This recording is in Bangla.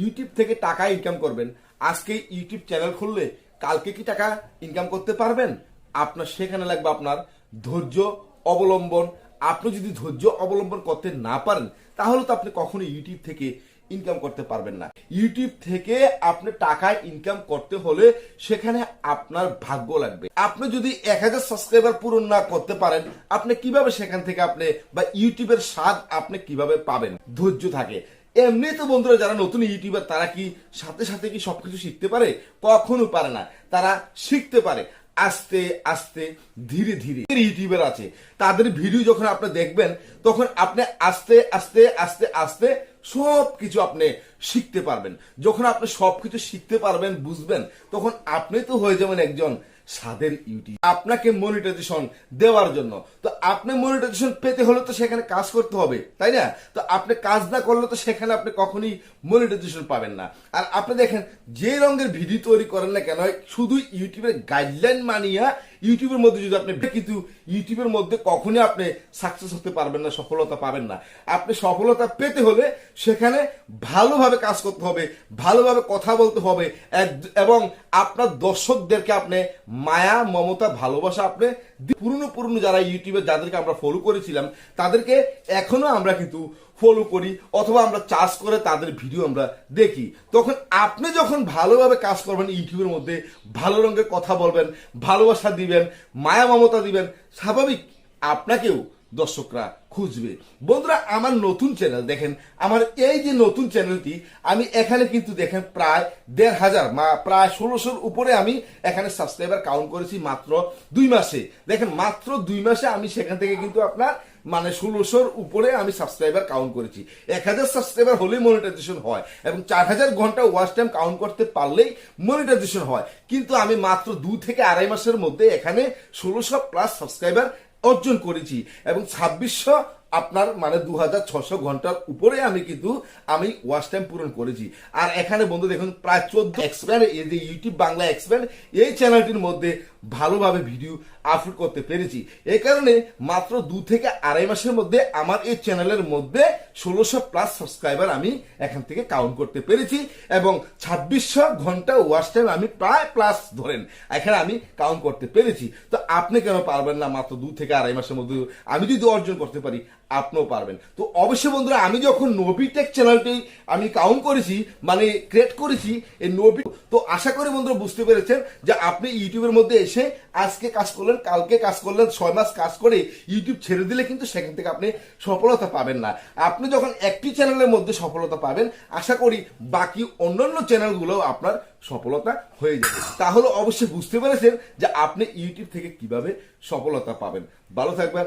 ইউটিউব থেকে টাকা ইনকাম করবেন। আজকে ইউটিউব চ্যানেল খুললে কালকে কি টাকা ইনকাম করতে পারবেন? আপনার সেখানে লাগবে আপনার ধৈর্য অবলম্বন। আপনি যদি ধৈর্য অবলম্বন করতে না পারেন, তাহলে তো আপনি কখনো ইউটিউব থেকে ইনকাম করতে পারবেন না। ইউটিউব থেকে আপনি টাকা ইনকাম করতে হলে সেখানে আপনার ভাগ্য লাগবে। আপনি যদি এক হাজার সাবস্ক্রাইবার পূরণ না করতে পারেন, আপনি কীভাবে সেখান থেকে আপনি বা ইউটিউবের স্বাদ আপনি কীভাবে পাবেন? ধৈর্য থাকে। এমনি তো বন্ধুরা যারা নতুন ইউটিউবার, তারা কি সাথে সাথে কি সবকিছু শিখতে পারে? কখনো পারে না। তারা শিখতে পারে। আস্তে আস্তে, ধীরে ধীরে। ইউটিউবার আছে। তাদের ভিডিও যখন আপনি দেখবেন, তখন আপনি আস্তে আস্তে আস্তে আস্তে সব কিছু আপনি শিখতে পারবেন। যখন আপনি সবকিছু শিখতে পারবেন, বুঝবেন, তখন আপনি তো হয়ে যাবেন একজন স্বাদের ইউটিউব। আপনাকে মনিটাইজেশন দেওয়ার জন্য। তো আপনি মনিটাইজেশন পেতে হলে তো সেখানে কাজ করতে হবে, তাই না? তো আপনি কাজ না করলে তো সেখানে আপনি কখনই মনিটাইজেশন পাবেন না। আর আপনি দেখেন, যে রঙের ভিডিও তৈরি করেন না কেন, শুধু ইউটিউবের গাইডলাইন মানিয়া ইউটিউবের মধ্যে যদি আপনি কিন্তু ইউটিউবের মধ্যে কখনই আপনি সাকসেস হতে পারবেন না, সফলতা পাবেন না। আপনি সফলতা পেতে হলে সেখানে ভালোভাবে কাজ করতে হবে, ভালোভাবে কথা বলতে হবে এবং আপনার দর্শকদেরকে আপনি মায়া, মমতা, ভালোবাসা আপনি পুরনো পুরনো যারা ইউটিউবে যাদেরকে আমরা ফলো করেছিলাম, তাদেরকে এখনও আমরা কিন্তু ফলো করি অথবা আমরা চাষ করে তাদের ভিডিও আমরা দেখি। তখন আপনি যখন ভালোভাবে কাজ করবেন ইউটিউবের মধ্যে, ভালো রঙের কথা বলবেন, ভালোবাসা দিবেন, মায়া, মমতা দিবেন, স্বাভাবিক আপনাকেও দর্শকরা খুঁজবে। বন্ধুরা, আমার নতুন চ্যানেল দেখেন, আমার এই যে নতুন চ্যানেলটি আমি এখানে কিন্তু দেখেন প্রায় দেড় হাজার, মা, প্রায় ষোলোশোর উপরে আমি এখানে সাবস্ক্রাইবার কাউন্ট করেছি মাত্র দুই মাসে। দেখেন, মাত্র দুই মাসে আমি সেখান থেকে কিন্তু আপনার মানে ষোলোশোর উপরে আমি সাবস্ক্রাইবার কাউন্ট করেছি। এক হাজার সাবস্ক্রাইবার হলেই মনিটাইজেশন হয় এবং চার হাজার ঘণ্টা ওয়াচ টাইম কাউন্ট করতে পারলেই মনিটাইজেশন হয়। কিন্তু আমি মাত্র দু থেকে আড়াই মাসের মধ্যে এখানে ষোলোশো প্লাস সাবস্ক্রাইবার অর্জন করেছি। এবং ছাব্বিশশো আপনার মানে দু হাজার ছশো ঘণ্টার উপরে আমি কিন্তু আমি ওয়াচ টাইম পূরণ করেছি। আর এখানে বন্ধু দেখুন, প্রায় চোদ্দ এক্সপ্যান্ড এই যে ইউটিউব বাংলা এক্সপ্যান্ড এই চ্যানেলটির মধ্যে ভালোভাবে ভিডিও আপলোড করতে পেরেছি। এই কারণে মাত্র দু থেকে আড়াই মাসের মধ্যে আমার এই চ্যানেলের মধ্যে ষোলোশো প্লাস সাবস্ক্রাইবার আমি এখান থেকে কাউন্ট করতে পেরেছি এবং ছাব্বিশশো ঘণ্টা ওয়াচ টাইম আমি প্রায় প্লাস ধরেন, এখানে আমি কাউন্ট করতে পেরেছি। তো আপনি কেন পারবেন না মাত্র দু থেকে আড়াই মাসের মধ্যে আমি যদি অর্জন করতে পারি, আপনিও পারবেন। তো অবশ্যই বন্ধুরা, আমি যখন নবিটেক চ্যানেলটি আমি কাউন্ট করেছি মানে ক্রিয়েট করেছি, এই নবি তো আশা করি বন্ধুরা বুঝতে পেরেছেন যে আপনি ইউটিউবের মধ্যে এসে আজকে কাজ করলেন, কালকে কাজ করলেন, ছয় মাস কাজ করে ইউটিউব ছেড়ে দিলে কিন্তু সেখান থেকে আপনি সফলতা পাবেন না। আপনি যখন একটি চ্যানেলের মধ্যে সফলতা পাবেন, আশা করি বাকি অন্যান্য চ্যানেলগুলো আপনার সফলতা হয়ে যাবে। তাহলে অবশ্যই বুঝতে পেরেছেন যে আপনি ইউটিউব থেকে কীভাবে সফলতা পাবেন। ভালো থাকবেন।